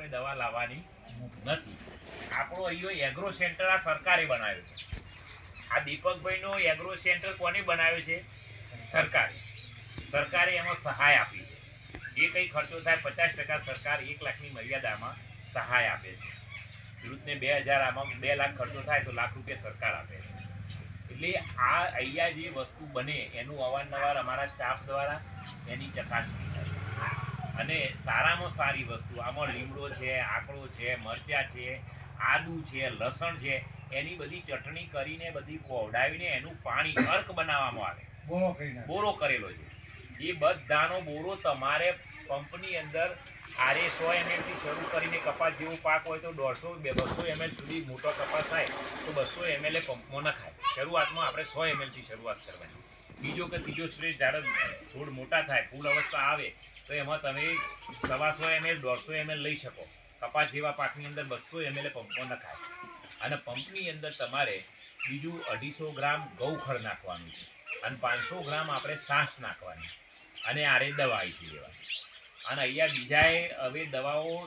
આપણે દવા લાવવાની નથી. આપણો અહીંયા એગ્રો સેન્ટર આ સરકારે બનાવ્યો છે. આ દીપકભાઈનો એગ્રો સેન્ટર કોને બનાવ્યો છે? સરકારે. સરકારે એમાં સહાય આપી છે. જે કંઈ ખર્ચો થાય પચાસ ટકા સરકાર એક લાખની મર્યાદામાં સહાય આપે છે. ખેડૂતને બે હજાર આમાં બે લાખ ખર્ચો થાય તો લાખ રૂપિયા સરકાર આપે છે. એટલે આ અહીંયા જે વસ્તુ બને એનું અવારનવાર અમારા સ્ટાફ દ્વારા એની ચકાસણી થાય અને સારામાં સારી વસ્તુ આમાં લીમડો છે આકડો છે મરચા છે આદુ છે લસણ છે એની બધી ચટણી કરીને બધી કોવડાવીને એનું પાણી અર્ક બનાવવામાં આવે. બોરો કરેલો છે. એ બધાનો બોરો તમારે પંપની અંદર આરે સો એમએલથી શરૂ કરીને કપાસ જેવો પાક હોય તો દોઢસો બે બસો એમએલ સુધી મોટો કપાસ થાય તો બસો એમએલ એ પંપમાં નખાય. શરૂઆતમાં આપણે સો એમએલથી શરૂઆત કરવાની. બીજો કે ત્રીજો સ્પ્રે જ્યારે છોડ મોટા થાય, ફૂલ અવસ્થા આવે, તો એમાં તમે સવાસો એમએલ, દોઢસો એમએલ લઈ શકો. કપાસ જેવા પાકની અંદર બસો એમએલ એ પંપમાં નખાય. અને પંપની અંદર તમારે બીજું અઢીસો ગ્રામ ગૌખર નાખવાનું છે. અને પાંચસો ગ્રામ આપણે સાસ નાખવાની. અને આરે દવા આવી દેવાની અને અહીંયા બીજાએ હવે દવાઓ